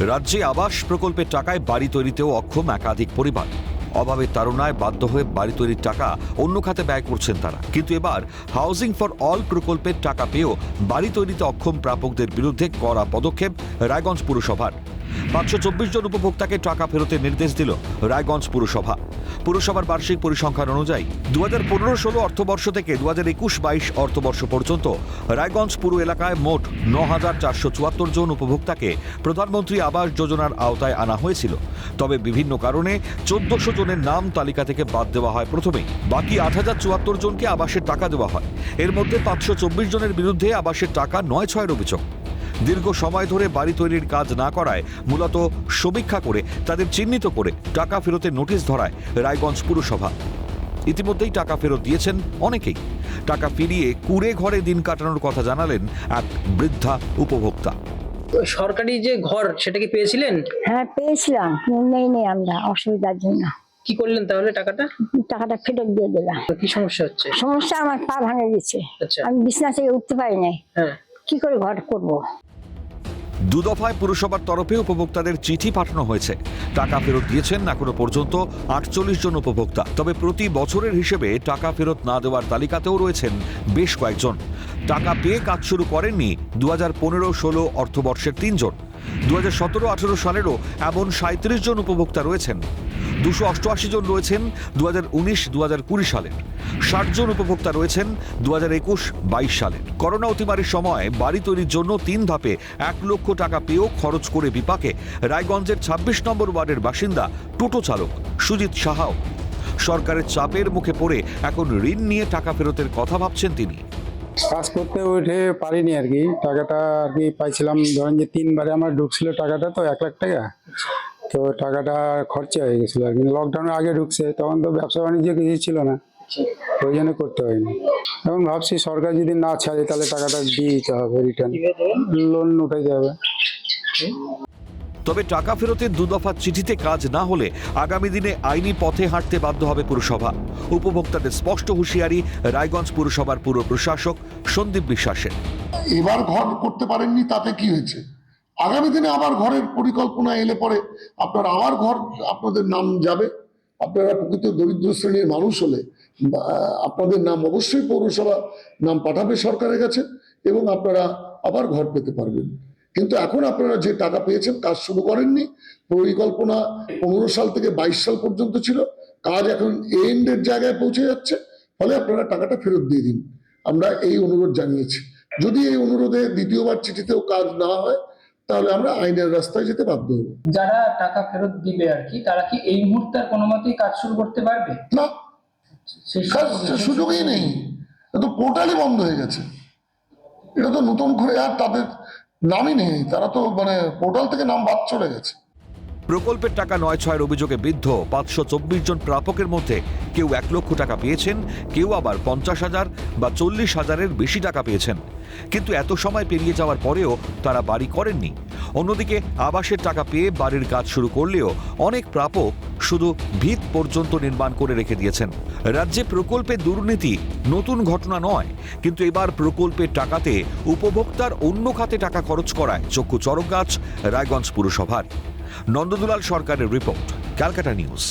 রাজ্যে আবাস প্রকল্পের টাকায় বাড়ি তৈরিতেও অক্ষম একাধিক পরিবার। অভাবের তাড়নায় বাধ্য হয়ে বাড়ি তৈরির টাকা অন্য খাতে ব্যয় করছেন তারা। কিন্তু এবার হাউজিং ফর অল প্রকল্পের টাকা পেয়েও বাড়ি তৈরিতে অক্ষম প্রাপকদের বিরুদ্ধে কড়া পদক্ষেপ রায়গঞ্জ পুরসভার। পাঁচশো চব্বিশ জন উপভোক্তাকে টাকা ফেরতের নির্দেশ দিল রায়গঞ্জ পুরসভা। পুরসভার বার্ষিক পরিসংখ্যান অনুযায়ী দু হাজার পনেরো ষোলো অর্থবর্ষ থেকে দু হাজার একুশ বাইশ অর্থবর্ষ পর্যন্ত রায়গঞ্জ পুর এলাকায় মোট ন হাজার চারশো চুয়াত্তর জন উপভোক্তাকে প্রধানমন্ত্রী আবাস যোজনার আওতায় আনা হয়েছিল। তবে বিভিন্ন কারণে চোদ্দশো জনের নাম তালিকা থেকে বাদ দেওয়া হয় প্রথমেই বাকি আট হাজার চুয়াত্তর জনকে আবাসের টাকা দেওয়া হয়। এর মধ্যে পাঁচশো চব্বিশ জনের বিরুদ্ধে আবাসের টাকা নয় ছয়ের অভিযোগ। দীর্ঘ সময় ধরে বাড়ি তৈরির কাজ না করায় মূলত সমীক্ষা করে তাদের চিহ্নিত করে টাকা ফেরতের নোটিশ ধরায় রায়গঞ্জ পুরসভা। ইতিমধ্যেই টাকা ফেরত দিয়েছেন অনেকেই। টাকা ফিরিয়ে কুড়ে ঘরে দিন কাটানোর কথা জানালেন এক বৃদ্ধা উপভোক্তা। সরকারি যে ঘর সেটা কি পেয়েছিলেন? হ্যাঁ পেয়েছিলাম। নেই নেই আমরা অসুবিধার জন্য। কি করলেন তাহলে টাকাটা? টাকাটা ফেরত দিয়ে দিলাম। কি সমস্যা হচ্ছে? সমস্যা আমার পা ভাঙে গেছে। আচ্ছা। আমি বিছনা থেকে উঠতে পারি নাই। হ্যাঁ। কি করে ঘর করব? দুদফায় পুরসভার তরফে উপভোক্তাদের চিঠি পাঠানো হয়েছে। টাকা ফেরত দিয়েছেন না এখনও পর্যন্ত আটচল্লিশ জন উপভোক্তা। তবে প্রতি বছরের হিসেবে টাকা ফেরত না দেওয়ার তালিকাতেও রয়েছেন বেশ কয়েকজন। টাকা পেয়ে কাজ শুরু করেননি দু হাজার পনেরো ষোলো অর্থবর্ষের তিনজন। দু হাজার সতেরো আঠেরো সালেরও এমন সাঁত্রিশ জন উপভোক্তা রয়েছেন। দুশো অষ্টআশি জন রয়েছেন দু হাজার উনিশ দু হাজার কুড়ি সালের ষাট জন উপভোক্তা রয়েছেন দু হাজার একুশ, বাইশ সালের করোনা অতিমারির সময় বাড়ি তৈরির জন্য তিন ধাপে এক লক্ষ টাকা পেয়েও খরচ করে বিপাকে রায়গঞ্জের ছাব্বিশ নম্বর ওয়ার্ডের বাসিন্দা টোটো চালক সুজিত সাহাও। সরকারের চাপের মুখে পড়ে এখন ঋণ নিয়ে টাকা ফেরতের কথা ভাবছেন তিনি। কাজ করতে উঠে পারিনি আর কি। টাকাটা আর কি পাইছিলাম। ধরেন যে তিনবারে আমার ঢুকছিল টাকাটা, তো এক লাখ টাকা। তো টাকাটা খরচা হয়ে গেছিল আর কি। লকডাউনের আগে ঢুকছে তখন তো ব্যবসা বাণিজ্য কিছু ছিল না। ওই জন্য করতে হয়নি। এখন ভাবছি সরকার যদি না ছাড়ে তাহলে টাকাটা দিয়ে দিতে হবে রিটার্ন লোন উঠাইতে হবে। তবে টাকা ফেরতের দুদফা চিঠিতে কাজ না হলে আগামী দিনে আইনি পথে হাঁটতে বাধ্য হবে পুরসভা। উপভোক্তাদের স্পষ্ট হুঁশিয়ারি রায়গঞ্জ পুরসভার পুর প্রশাসক সন্দীপ বিশ্বাসের। এবার ঘর করতে পারেননি তাতে কি হয়েছে? আগামী দিনে আবার ঘরের পরিকল্পনা এলে পরে আপনার আবার ঘর আপনাদের নাম যাবে। আপনারা প্রকৃত দরিদ্র শ্রেণির মানুষ হলে আপনাদের নাম অবশ্যই পৌরসভা নাম পাঠাবে সরকারের কাছে এবং আপনারা আবার ঘর পেতে পারবেন। কিন্তু এখন আপনারা যে টাকা পেয়েছেন কাজ শুরু করেননি। পরিকল্পনা পনেরো সাল থেকে বাইশ সাল পর্যন্ত ছিল। কাজ এখন এন্ডের জায়গায় পৌঁছে যাচ্ছে। ফলে আপনারা টাকাটা ফেরত দিয়ে দিন। আমরা এই অনুরোধ জানিয়েছি। যদি এই অনুরোধে দ্বিতীয়বার চিঠিতেও কাজ না হয় তাহলে আমরা আইনের রাস্তায় যেতে বাধ্য হব। যারা টাকা ফেরত দিবে আর কি তারা কি এই মুহূর্তে কোনো মতেই কাজ শুরু করতে পারবে? না। কাজ সুযোগই নেই। তো পোর্টালই বন্ধ হয়ে গেছে। এটা তো নতুন করে আর তাদের নামই নেই। তারা তো মানে পোর্টাল থেকে নাম বাদ চলে গেছে। প্রকল্পের টাকা নয় ছয়ের অভিযোগে বিদ্ধ পাঁচশো চব্বিশ জন প্রাপকের মধ্যে কেউ এক লক্ষ টাকা পেয়েছেন, কেউ আবার পঞ্চাশ হাজার বা চল্লিশ হাজারের বেশি টাকা পেয়েছেন। কিন্তু এত সময় পেরিয়ে যাওয়ার পরেও তারা বাড়ি করেননি। অন্যদিকে আবাসের টাকা পেয়ে বাড়ির কাজ শুরু করলেও অনেক প্রাপক শুধু ভিত পর্যন্ত নির্মাণ করে রেখে দিয়েছেন। রাজ্যে প্রকল্পে দুর্নীতি নতুন ঘটনা নয়, কিন্তু এবার প্রকল্পের টাকাতে উপভোক্তার অন্য খাতে টাকা খরচ করায় চক্ষু চরক গাছ রায়গঞ্জ পুরসভার। নন্দদুলাল সরকারের রিপোর্ট ক্যালকাটা নিউজ।